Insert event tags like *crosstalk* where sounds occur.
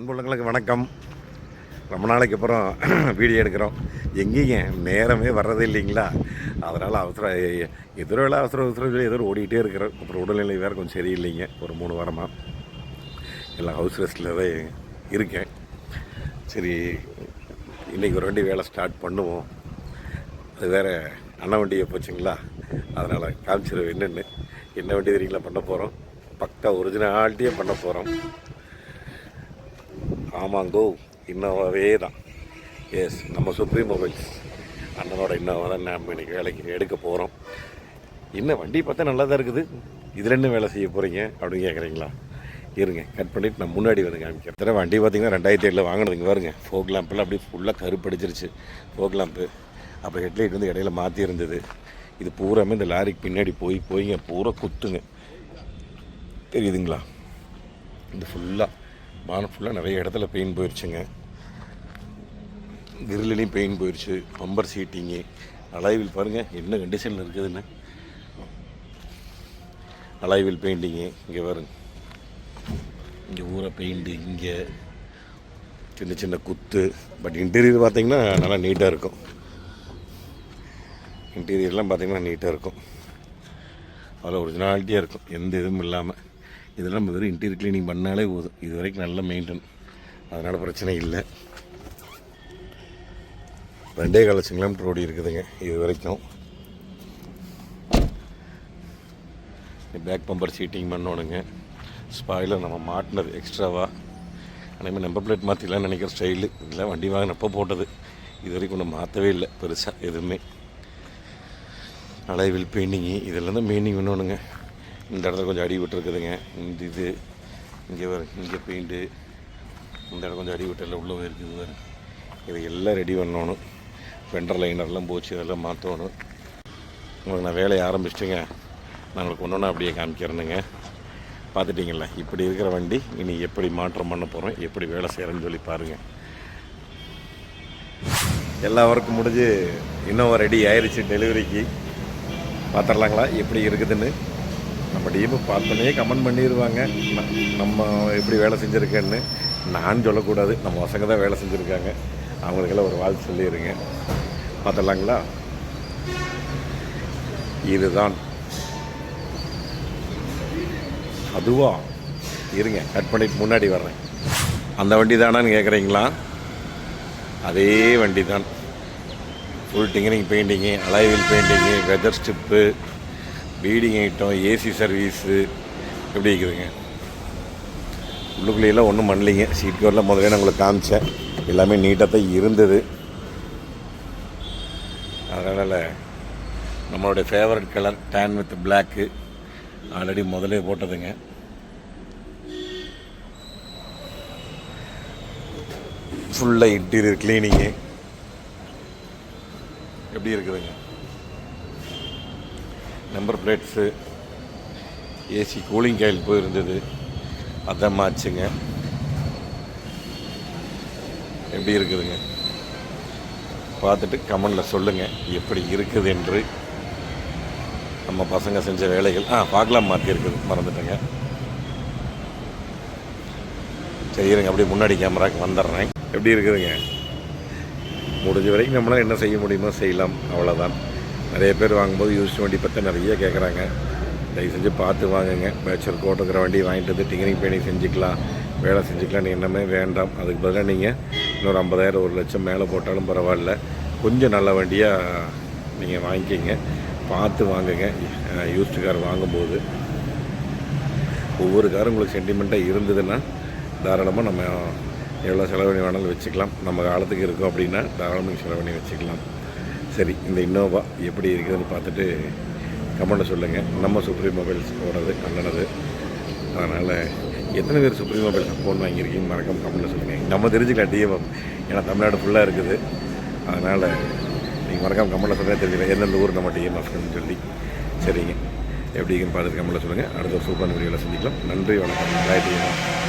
அன்புள்ளங்களுக்கு வணக்கம். ரொம்ப நாளைக்கு அப்புறம் *clears throat* வீடியோ எடுக்கிறோம். எங்கேங்க? நேரமே வர்றது இல்லைங்களா? அதனால் அவசர எதிரோ இல்லை அவசர அவசரம் சொல்லி எதிரோ ஓடிக்கிட்டே இருக்கிறோம். அப்புறம் உடல்நிலை வேறு கொஞ்சம் சரியில்லைங்க. ஒரு மூணு வாரமாக எல்லாம் ஹவுஸ் ரெஸ்ட்டில் தான் இருக்கேன். சரி இன்றைக்கி ஒரு வண்டி வேலை ஸ்டார்ட் பண்ணுவோம். அது வேறு அண்ணன் வண்டியை போச்சுங்களா? அதனால் காமிச்சிருவேன் என்னென்னு. என்ன வண்டி தெரியுங்களா பண்ண போகிறோம் பக்கா ஒரிஜினாலிட்டியே பண்ண போகிறோம் ஆமாங்கோ இன்னோவாவே தான். எஸ் நம்ம சுப்ரீம் மொபைல்ஸ் அண்ணனோட இன்னோவா தான் நம்ம இன்றைக்கி வேலைக்கு எடுக்க போகிறோம் என்ன வண்டி பார்த்தா நல்லா தான் இருக்குது. இதில் என்ன வேலை செய்ய போகிறீங்க அப்படின்னு கேட்குறீங்களா இருங்க கட் பண்ணிவிட்டு நான் முன்னாடி வந்து காமிக்கிறேன். தடவை வண்டி பார்த்தீங்கன்னா ரெண்டாயிரத்தி ஏழில் வாங்கினதுங்க பாருங்க. ஃபோக் லேம்பெல்லாம் அப்படியே ஃபுல்லாக கருப்படிச்சிருச்சு. ஃபோக் லேம்ப்பு அப்புறம் ஹெட்லைட் வந்து இடையில மாற்றி இருந்தது. இது பூராமே இந்த லாரிக்கு பின்னாடி போய் போய்ங்க பூரா குத்துங்க. தெரியுதுங்களா? இந்த ஃபுல்லாக வானம் ஃபுல்லாக நிறைய இடத்துல பெயின் போயிடுச்சுங்க கிரில்லையும் பெயின் போயிடுச்சு பம்பர் சீட்டிங்கு அலைவில் பாருங்கள் என்ன கண்டிஷனில் இருக்குதுன்னு. அலைவில் பெயிண்டிங்கு இங்கே பாருங்க. இங்கே ஊரை பெயிண்ட்டு இங்கே சின்ன சின்ன குத்து. பட் இன்டீரியர் பார்த்தீங்கன்னா நல்லா நீட்டாக இருக்கும். இன்டீரியர்லாம் பார்த்தீங்கன்னா நீட்டாக இருக்கும். அவ்வளோ ஒரிஜினாலிட்டியாக இருக்கும். எந்த இதுவும் இல்லாமல் இதெல்லாம் வெறும் இன்டீரியர் க்ளீனிங் பண்ணாலே போதும். இது வரைக்கும் நல்ல மெயின்டைன் அதனால் பிரச்சனை இல்லை. ரெண்டே கால லட்சம் கிலோமீட்டர் ஓடி இருக்குதுங்க இது வரைக்கும். பேக் பம்பர் சீட்டிங் பண்ணணுங்க ஸ்பாயில் நம்ம மாட்டினது எக்ஸ்ட்ராவாக அதேமாதிரி நம்பர் பிளேட் மாற்றிலாம் நினைக்கிற ஸ்டைலு இதெல்லாம் வண்டி வாங்கினப்போ போட்டது. இது வரைக்கும் ஒன்றும் மாற்றவே இல்லை பெருசாக எதுவுமே. அலைவில் பெயிண்டிங்கு இதெல்லாம் தான் பெயிண்டிங் பண்ணணுங்க இந்த இடத்துல கொஞ்சம் அடி விட்டுருக்குதுங்க. இந்த இது இங்கே வர இங்கே பெயிண்ட்டு இந்த இடம் கொஞ்சம் அடி விட்டல உள்ளே இருக்குது வேறு இதை எல்லாம் ரெடி பண்ணணும். வெண்டர் லைனர்லாம் போச்சு அதெல்லாம் மாற்றணும் உங்களுக்கு நான் வேலையை ஆரம்பிச்சிட்டுங்க. நான் உங்களுக்கு ஒன்று ஒன்றா அப்படியே காமிக்கிறேனுங்க. பார்த்துட்டிங்களா இப்படி இருக்கிற வண்டி இனி எப்படி மாற்றம் பண்ண போகிறோம் எப்படி வேலை செய்கிறேன்னு சொல்லி பாருங்கள் எல்லா ஒர்க்கும் முடிஞ்சு இன்னும் ரெடி ஆயிடுச்சு டெலிவரிக்கு பார்த்துடலாங்களா? எப்படி இருக்குதுன்னு? நம்ம டீமு பார்த்தோன்னே கமெண்ட் பண்ணிடுவாங்க நம்ம எப்படி வேலை செஞ்சுருக்கேன்னு நான் சொல்லக்கூடாது. நம்ம பசங்க தான் வேலை செஞ்சுருக்காங்க. அவங்களுக்கெல்லாம் ஒரு வாழ்த்து சொல்லிடுங்க பார்த்துடலாங்களா? இதுதான். அதுவா? இருங்க கட் பண்ணிட்டு முன்னாடி வர்றேன். அந்த வண்டி தானான்னு கேட்குறீங்களா அதே வண்டி தான் full tinkering painting அலைவில் painting weather strip beading item AC service எப்படி இருக்குதுங்க உள்ளுக்குள்ளேயெல்லாம் ஒன்றும் பண்ணலிங்க. சீட் கவரில் முதல்ல நான் உங்களுக்கு காமிச்சேன். எல்லாமே நீட்டாக தான் இருந்தது. அதனால் நம்மளுடைய favourite colour tan with black already முதலே போட்டதுங்க. ஃபுல்லாக இன்டீரியர் க்ளீனிங்கு எப்படி இருக்குதுங்க? Number plates AC cooling coil போயிருந்தது. அதான் மாச்சுங்க. எப்படி இருக்குதுங்க? பார்த்துட்டு கமெண்டில் சொல்லுங்கள் எப்படி இருக்குது என்று நம்ம பசங்க செஞ்ச வேலைகள் ஆ பார்க்கலாம் மாற்றி இருக்குது மறந்துட்டேங்க. சரி இருங்க அப்படியே முன்னாடி கேமராக்கு வந்துடுறேன். எப்படி இருக்குதுங்க? முடிஞ்ச வரைக்கும் நம்மளால் என்ன செய்ய முடியுமோ செய்யலாம் அவ்வளோதான் நிறைய பேர் வாங்கும்போது யூஸ் வண்டி பற்றி நிறைய கேட்குறாங்க தயவு செஞ்சு பார்த்து வாங்குங்க. பேச்சர் கோட்டுக்கிற வண்டி வாங்கிட்டு வந்து டிங்கரிங் பெயிண்டிங் செஞ்சுக்கலாம். வேலை செஞ்சுக்கலாம். என்னமே வேண்டாம். அதுக்கு பதிலாக நீங்கள் இன்னொரு ஐம்பதாயிரம் ஒரு லட்சம் மேலே போட்டாலும் பரவாயில்ல. கொஞ்சம் நல்ல வண்டியாக நீங்கள் வாங்கிக்கிங்க. பார்த்து வாங்குங்க. யூஸ்டு கார் வாங்கும்போது ஒவ்வொரு காரும் உங்களுக்கு சென்டிமெண்ட்டாக இருந்ததுன்னா தாராளமாக நம்ம எவ்வளோ செலவு பண்ணி வேணாலும் வச்சுக்கலாம். நம்ம காலத்துக்கு இருக்கும் அப்படின்னா தாராளமாக நீங்கள் செலவு பண்ணி வச்சுக்கலாம். சரி இந்த இன்னோவா எப்படி இருக்குதுன்னு பார்த்துட்டு கமெண்ட்டை சொல்லுங்கள் நம்ம சுப்ரீம் மொபைல்ஸ் ஓடது நல்லது. அதனால் எத்தனை பேர் சுப்ரீம் மொபைல்ஸ் ஃபோன் வாங்கியிருக்கீங்க மறக்காம கமெண்ட்டில் சொல்லுங்கள் நம்ம தெரிஞ்சுக்கலாம் டிஎம்எம் ஏன்னா தமிழ்நாடு ஃபுல்லாக இருக்குது. அதனால் நீங்கள் மறக்காம கமெண்ட்டில் சொல்லுங்கள் தெரிஞ்சுக்கலாம் எந்தெந்த ஊர் நம்ம டிஎம்எஃப்னு சொல்லி. சரிங்க. எப்படி இருக்குன்னு பார்த்துட்டு கமெண்ட்டில் சொல்லுங்கள் அடுத்த சூப்பரான வீடியோவில் சந்திக்கலாம். நன்றி வணக்கம். பாய் டிஎம்எஃப்